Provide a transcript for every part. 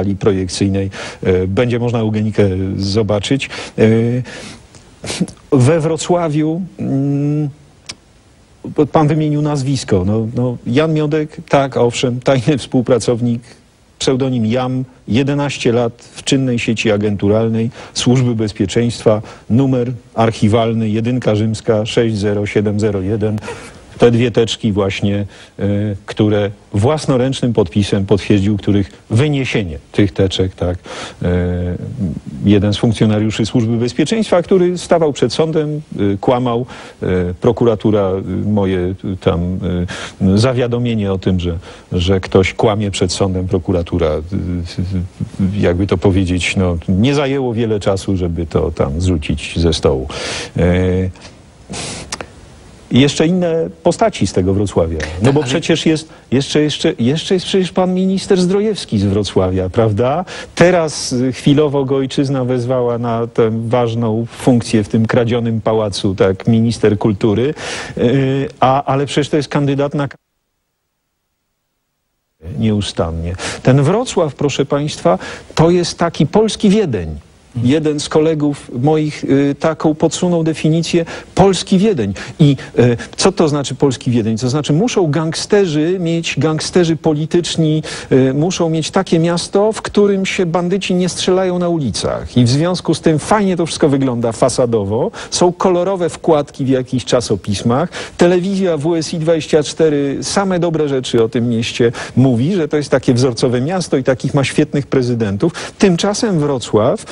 sali projekcyjnej e, będzie można Eugenikę zobaczyć. E, We Wrocławiu mm, pan wymienił nazwisko. No, no, Jan Miodek, tak, owszem, tajny współpracownik, pseudonim Jam, 11 lat w czynnej sieci agenturalnej Służby Bezpieczeństwa, numer archiwalny, jedynka rzymska 60701 te dwie teczki właśnie, y, które własnoręcznym podpisem potwierdził, których wyniesienie tych teczek, tak, y, jeden z funkcjonariuszy Służby Bezpieczeństwa, który stawał przed sądem, y, kłamał, prokuratura moje tam zawiadomienie o tym, że, że ktoś kłamie przed sądem, prokuratura, jakby to powiedzieć, no, nie zajęło wiele czasu, żeby to tam zrzucić ze stołu. I jeszcze inne postaci z tego Wrocławia. No bo przecież jest, jeszcze, jeszcze, jeszcze jest przecież pan minister Zdrojewski z Wrocławia, prawda? Teraz y, chwilowo go ojczyzna wezwała na tę ważną funkcję w tym kradzionym pałacu, tak, minister kultury, yy, a, ale przecież to jest kandydat na nieustannie. Ten Wrocław, proszę Państwa, to jest taki polski Wiedeń. Jeden z kolegów moich y, taką podsunął definicję polski Wiedeń. I y, co to znaczy polski Wiedeń? To znaczy muszą gangsterzy mieć, gangsterzy polityczni, y, muszą mieć takie miasto, w którym się bandyci nie strzelają na ulicach. I w związku z tym fajnie to wszystko wygląda fasadowo. Są kolorowe wkładki w jakichś czasopismach. Telewizja WSI 24 same dobre rzeczy o tym mieście mówi, że to jest takie wzorcowe miasto i takich ma świetnych prezydentów. Tymczasem Wrocław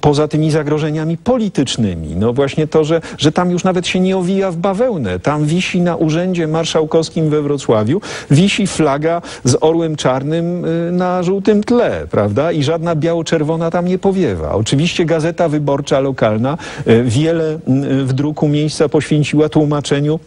poza tymi zagrożeniami politycznymi. No właśnie to, że, że tam już nawet się nie owija w bawełnę. Tam wisi na urzędzie marszałkowskim we Wrocławiu, wisi flaga z orłem czarnym y, na żółtym tle, prawda? I żadna biało-czerwona tam nie powiewa. Oczywiście Gazeta Wyborcza lokalna y, wiele w druku miejsca poświęciła tłumaczeniu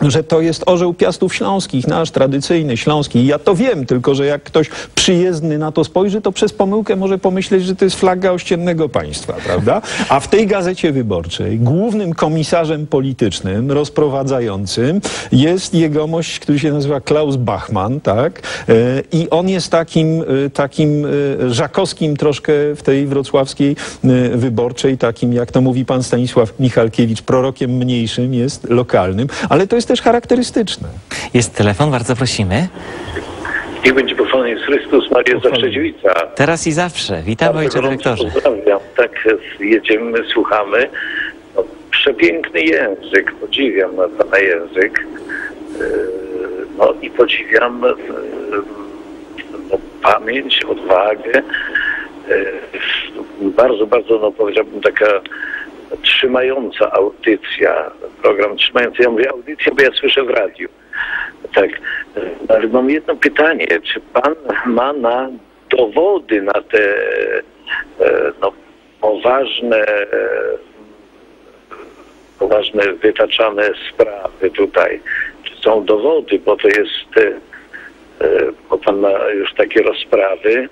że to jest orzeł piastów śląskich, nasz tradycyjny śląski. Ja to wiem, tylko że jak ktoś przyjezdny na to spojrzy, to przez pomyłkę może pomyśleć, że to jest flaga ościennego państwa, prawda? A w tej gazecie wyborczej głównym komisarzem politycznym rozprowadzającym jest jegomość, który się nazywa Klaus Bachmann, tak? E, I on jest takim, e, takim e, żakowskim troszkę w tej wrocławskiej wyborczej, takim, jak to mówi pan Stanisław Michalkiewicz, prorokiem mniejszym jest lokalnym, ale to jest jest też charakterystyczne. Jest telefon, bardzo prosimy. Niech będzie pochwalony jest Chrystus, Maria zawsze dziewica. Teraz i zawsze. Witamy, ojcze dyrektorze. Pozdrawiam. Tak, jedziemy, słuchamy. No, przepiękny język, podziwiam pana język. Yy, no i podziwiam yy, no, pamięć, odwagę. Yy, bardzo, bardzo, no powiedziałbym, taka trzymająca audycja, program trzymający. Ja mówię audycja, bo ja słyszę w radiu. Tak, ale mam jedno pytanie. Czy pan ma na dowody na te e, no, poważne, e, poważne wytaczane sprawy tutaj? Czy są dowody, bo to jest, e, bo pan ma już takie rozprawy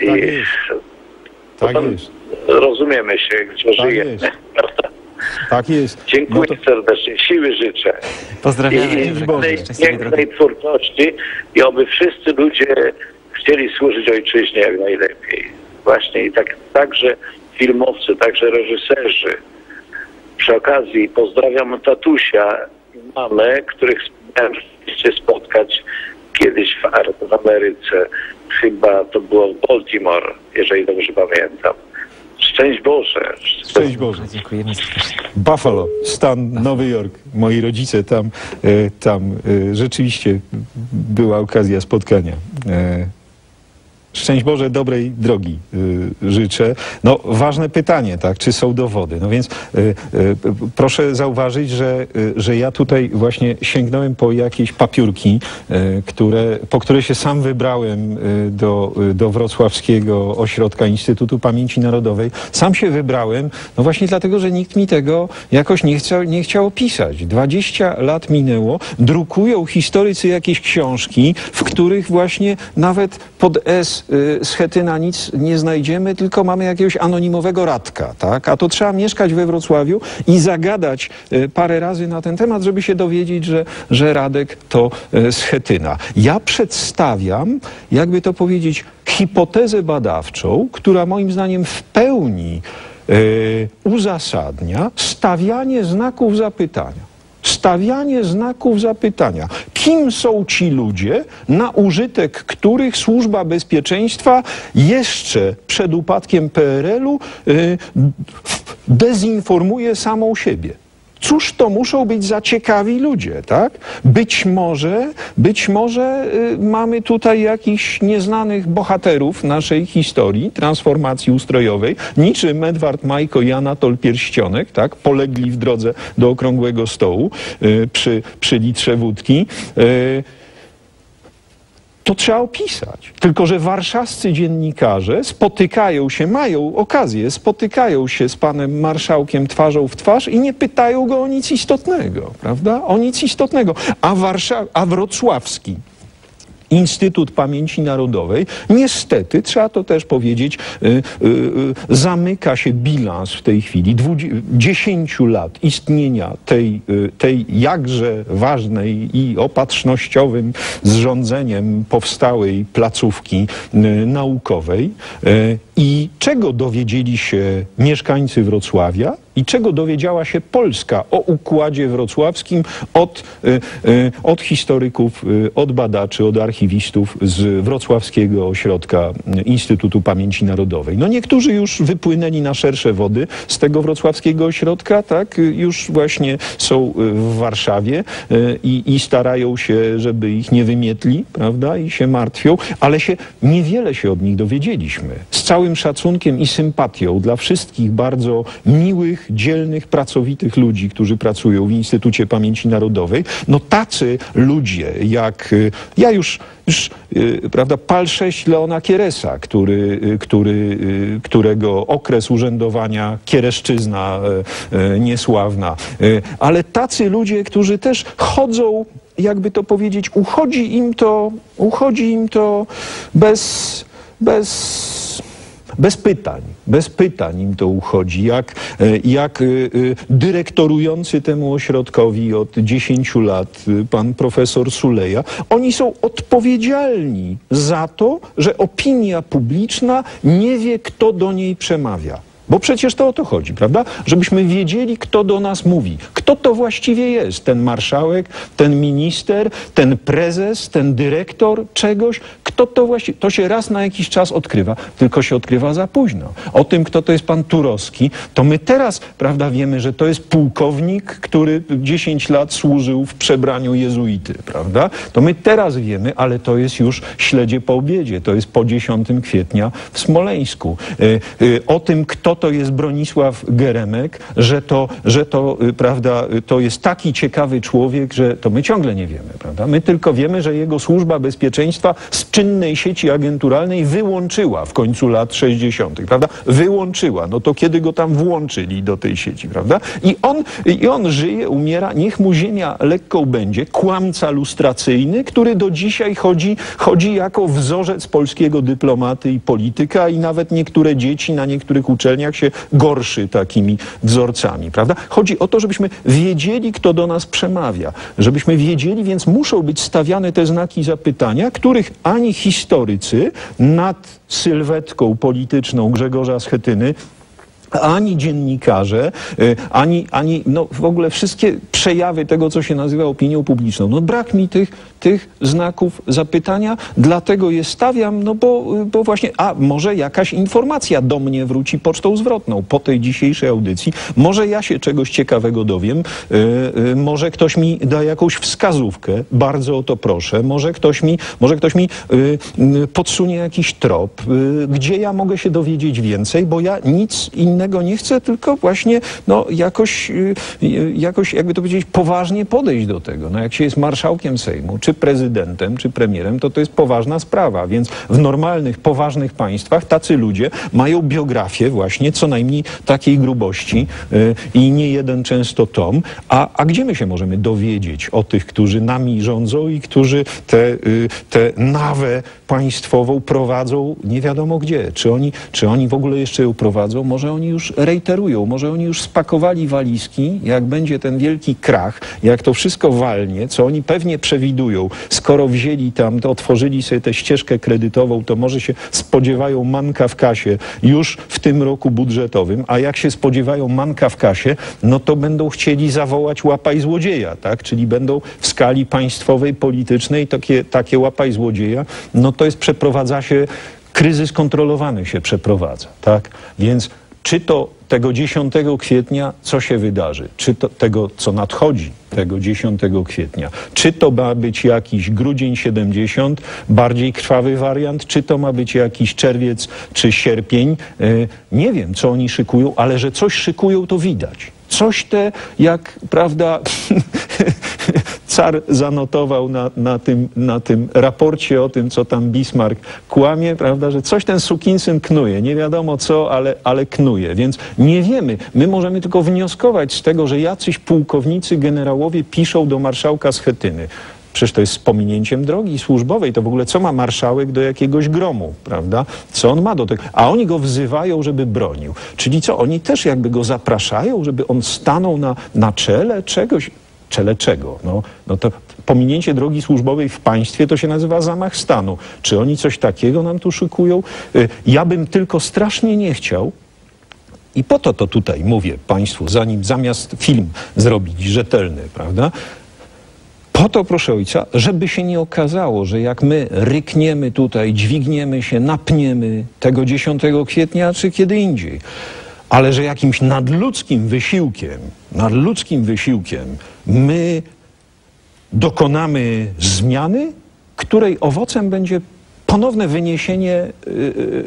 i tak. Tak jest rozumiemy się, gdzie tak żyjemy. Jest. Tak jest. Dziękuję no to... serdecznie, siły życzę. Pozdrawiamy. I, i pięknej twórczości i oby wszyscy ludzie chcieli służyć ojczyźnie jak najlepiej. Właśnie i tak, także filmowcy, także reżyserzy. Przy okazji pozdrawiam tatusia i mamę, których miałem spotkać kiedyś w, w Ameryce. Chyba to było w Baltimore, jeżeli dobrze pamiętam. Szczęść Boże. Szczęść Boże. Dziękujemy serdecznie. Buffalo, stan Nowy Jork. Moi rodzice tam, e, tam e, rzeczywiście była okazja spotkania. Szczęść Boże, dobrej drogi y, życzę. No, ważne pytanie, tak, czy są dowody? No więc y, y, proszę zauważyć, że, y, że ja tutaj właśnie sięgnąłem po jakieś papiurki, y, które, po które się sam wybrałem y, do, do Wrocławskiego Ośrodka Instytutu Pamięci Narodowej. Sam się wybrałem, no właśnie dlatego, że nikt mi tego jakoś nie chciał, nie chciał opisać. 20 lat minęło, drukują historycy jakieś książki, w których właśnie nawet pod S Schetyna nic nie znajdziemy, tylko mamy jakiegoś anonimowego radka, tak? A to trzeba mieszkać we Wrocławiu i zagadać y, parę razy na ten temat, żeby się dowiedzieć, że, że Radek to y, Schetyna. Ja przedstawiam, jakby to powiedzieć, hipotezę badawczą, która moim zdaniem w pełni y, uzasadnia stawianie znaków zapytania stawianie znaków zapytania. Kim są ci ludzie, na użytek których służba bezpieczeństwa jeszcze przed upadkiem PRL-u y, dezinformuje samą siebie? Cóż to muszą być za ciekawi ludzie, tak? Być może, być może y, mamy tutaj jakichś nieznanych bohaterów naszej historii, transformacji ustrojowej, niczym Edward Majko i Anatol Pierścionek, tak? Polegli w drodze do okrągłego stołu y, przy, przy litrze wódki. To trzeba opisać. Tylko, że warszawscy dziennikarze spotykają się, mają okazję, spotykają się z panem marszałkiem twarzą w twarz i nie pytają go o nic istotnego, prawda? O nic istotnego. A, Warszaw a wrocławski Instytut Pamięci Narodowej, niestety, trzeba to też powiedzieć, y, y, y, zamyka się bilans w tej chwili 10 lat istnienia tej, tej jakże ważnej i opatrznościowym zrządzeniem powstałej placówki naukowej. I czego dowiedzieli się mieszkańcy Wrocławia? I czego dowiedziała się Polska o układzie wrocławskim od, od historyków, od badaczy, od archiwistów z Wrocławskiego Ośrodka Instytutu Pamięci Narodowej? No niektórzy już wypłynęli na szersze wody z tego wrocławskiego ośrodka, tak? Już właśnie są w Warszawie i, i starają się, żeby ich nie wymietli, prawda? I się martwią, ale się niewiele się od nich dowiedzieliśmy. Z całym szacunkiem i sympatią dla wszystkich bardzo miłych, dzielnych, pracowitych ludzi, którzy pracują w Instytucie Pamięci Narodowej, no tacy ludzie jak ja już, już prawda, pal 6 Leona Kieresa, który, który, którego okres urzędowania Kiereszczyzna niesławna, ale tacy ludzie, którzy też chodzą jakby to powiedzieć, uchodzi im to, uchodzi im to bez, bez bez pytań, bez pytań im to uchodzi. Jak, jak dyrektorujący temu ośrodkowi od 10 lat pan profesor Suleja, oni są odpowiedzialni za to, że opinia publiczna nie wie, kto do niej przemawia. Bo przecież to o to chodzi, prawda? Żebyśmy wiedzieli, kto do nas mówi. Kto to właściwie jest? Ten marszałek, ten minister, ten prezes, ten dyrektor czegoś? Kto to właściwie? To się raz na jakiś czas odkrywa, tylko się odkrywa za późno. O tym, kto to jest pan Turowski, to my teraz, prawda, wiemy, że to jest pułkownik, który 10 lat służył w przebraniu jezuity, prawda? To my teraz wiemy, ale to jest już śledzie po obiedzie. To jest po 10 kwietnia w Smoleńsku. O tym, kto to jest Bronisław Geremek, że to, że to, prawda, to jest taki ciekawy człowiek, że to my ciągle nie wiemy, prawda? My tylko wiemy, że jego służba bezpieczeństwa z czynnej sieci agenturalnej wyłączyła w końcu lat 60., prawda? Wyłączyła. No to kiedy go tam włączyli do tej sieci, prawda? I on, i on żyje, umiera, niech mu ziemia lekką będzie. Kłamca lustracyjny, który do dzisiaj chodzi, chodzi jako wzorzec polskiego dyplomaty i polityka i nawet niektóre dzieci na niektórych uczelniach się gorszy takimi wzorcami, prawda? Chodzi o to, żebyśmy wiedzieli, kto do nas przemawia. Żebyśmy wiedzieli, więc muszą być stawiane te znaki zapytania, których ani historycy nad sylwetką polityczną Grzegorza Schetyny ani dziennikarze, ani, ani no w ogóle wszystkie przejawy tego, co się nazywa opinią publiczną. No brak mi tych, tych znaków zapytania, dlatego je stawiam, no bo, bo właśnie, a może jakaś informacja do mnie wróci pocztą zwrotną po tej dzisiejszej audycji. Może ja się czegoś ciekawego dowiem, yy, może ktoś mi da jakąś wskazówkę, bardzo o to proszę, może ktoś mi, może ktoś mi podsunie jakiś trop, gdzie ja mogę się dowiedzieć więcej, bo ja nic innego nie chcę, tylko właśnie no, jakoś, jakoś, jakby to powiedzieć, poważnie podejść do tego. No, jak się jest marszałkiem Sejmu, czy prezydentem, czy premierem, to to jest poważna sprawa. Więc w normalnych, poważnych państwach tacy ludzie mają biografię właśnie co najmniej takiej grubości y, i nie jeden często tom. A, a gdzie my się możemy dowiedzieć o tych, którzy nami rządzą i którzy tę y, te nawę państwową prowadzą nie wiadomo gdzie? Czy oni, czy oni w ogóle jeszcze ją prowadzą? Może oni już reiterują, może oni już spakowali walizki, jak będzie ten wielki krach, jak to wszystko walnie, co oni pewnie przewidują, skoro wzięli tam, to otworzyli sobie tę ścieżkę kredytową, to może się spodziewają manka w kasie już w tym roku budżetowym, a jak się spodziewają manka w kasie, no to będą chcieli zawołać łapaj złodzieja, tak? Czyli będą w skali państwowej, politycznej takie, takie łapaj złodzieja, no to jest przeprowadza się, kryzys kontrolowany się przeprowadza, tak? Więc czy to tego 10 kwietnia, co się wydarzy? Czy to tego, co nadchodzi tego 10 kwietnia? Czy to ma być jakiś grudzień 70, bardziej krwawy wariant? Czy to ma być jakiś czerwiec czy sierpień? Yy, nie wiem, co oni szykują, ale że coś szykują, to widać. Coś te, jak, prawda, car zanotował na, na, tym, na tym raporcie o tym, co tam Bismarck kłamie, prawda, że coś ten sukinsyn knuje. Nie wiadomo co, ale, ale knuje. Więc nie wiemy. My możemy tylko wnioskować z tego, że jacyś pułkownicy, generałowie piszą do marszałka Schetyny. Przecież to jest z pominięciem drogi służbowej. To w ogóle co ma marszałek do jakiegoś gromu, prawda? Co on ma do tego? A oni go wzywają, żeby bronił. Czyli co? Oni też jakby go zapraszają, żeby on stanął na, na czele czegoś. Czele czego? No, no to pominięcie drogi służbowej w państwie to się nazywa zamach stanu. Czy oni coś takiego nam tu szykują? Y, ja bym tylko strasznie nie chciał, i po to to tutaj mówię Państwu, zanim zamiast film zrobić rzetelny, prawda? Po to, proszę ojca, żeby się nie okazało, że jak my rykniemy tutaj, dźwigniemy się, napniemy tego 10 kwietnia, czy kiedy indziej, ale że jakimś nadludzkim wysiłkiem, nadludzkim wysiłkiem my dokonamy zmiany, której owocem będzie ponowne wyniesienie y, y,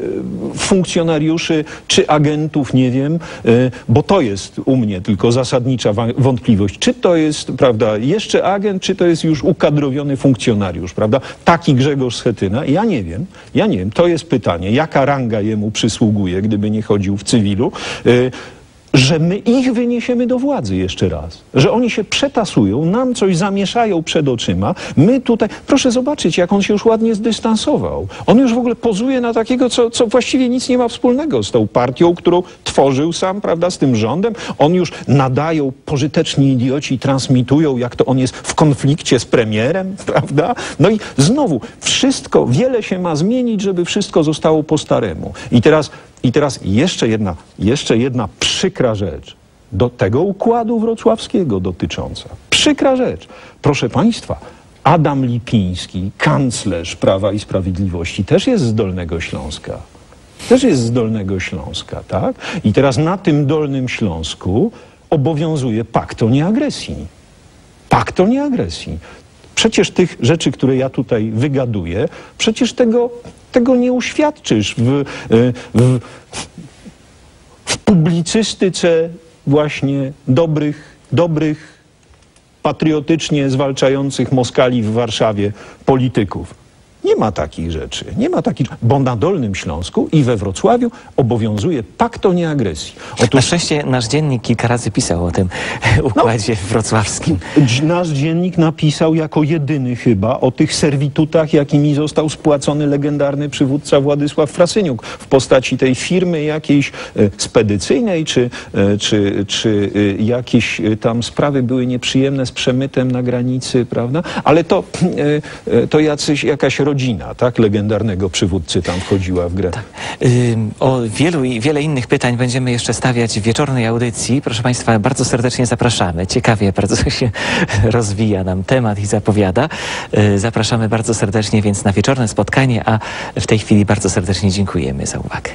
funkcjonariuszy czy agentów, nie wiem, y, bo to jest u mnie tylko zasadnicza wątpliwość. Czy to jest, prawda, jeszcze agent, czy to jest już ukadrowiony funkcjonariusz, prawda? Taki Grzegorz Schetyna. Ja nie wiem, ja nie wiem. To jest pytanie, jaka ranga jemu przysługuje, gdyby nie chodził w cywilu że my ich wyniesiemy do władzy jeszcze raz. Że oni się przetasują, nam coś zamieszają przed oczyma. My tutaj, proszę zobaczyć, jak on się już ładnie zdystansował. On już w ogóle pozuje na takiego, co, co właściwie nic nie ma wspólnego z tą partią, którą tworzył sam, prawda, z tym rządem. On już nadają, pożyteczni idioci transmitują, jak to on jest w konflikcie z premierem, prawda? No i znowu, wszystko, wiele się ma zmienić, żeby wszystko zostało po staremu. I teraz i teraz jeszcze jedna, jeszcze jedna przykra rzecz do tego układu wrocławskiego dotycząca. Przykra rzecz. Proszę Państwa, Adam Lipiński, kanclerz Prawa i Sprawiedliwości, też jest z Dolnego Śląska. Też jest z Dolnego Śląska, tak? I teraz na tym Dolnym Śląsku obowiązuje pakt o nieagresji. Pakt o nieagresji. Przecież tych rzeczy, które ja tutaj wygaduję, przecież tego tego nie uświadczysz w, e, w, w publicystyce właśnie dobrych, dobrych, patriotycznie zwalczających Moskali w Warszawie polityków. Nie ma takich rzeczy. Nie ma takich, bo na Dolnym Śląsku i we Wrocławiu obowiązuje pakt o nieagresji. Otóż, na szczęście nasz dziennik kilka razy pisał o tym układzie no, wrocławskim. Nasz dziennik napisał jako jedyny chyba o tych serwitutach, jakimi został spłacony legendarny przywódca Władysław Frasyniuk w postaci tej firmy jakiejś e, spedycyjnej, czy, e, czy, czy e, jakieś tam sprawy były nieprzyjemne z przemytem na granicy, prawda? Ale to, to jacyś, jakaś rodzina, tak, legendarnego przywódcy tam wchodziła w grę. Tak. o wielu i wiele innych pytań będziemy jeszcze stawiać w wieczornej audycji. Proszę Państwa, bardzo serdecznie zapraszamy. Ciekawie bardzo się rozwija nam temat i zapowiada. Y, zapraszamy bardzo serdecznie więc na wieczorne spotkanie, a w tej chwili bardzo serdecznie dziękujemy za uwagę.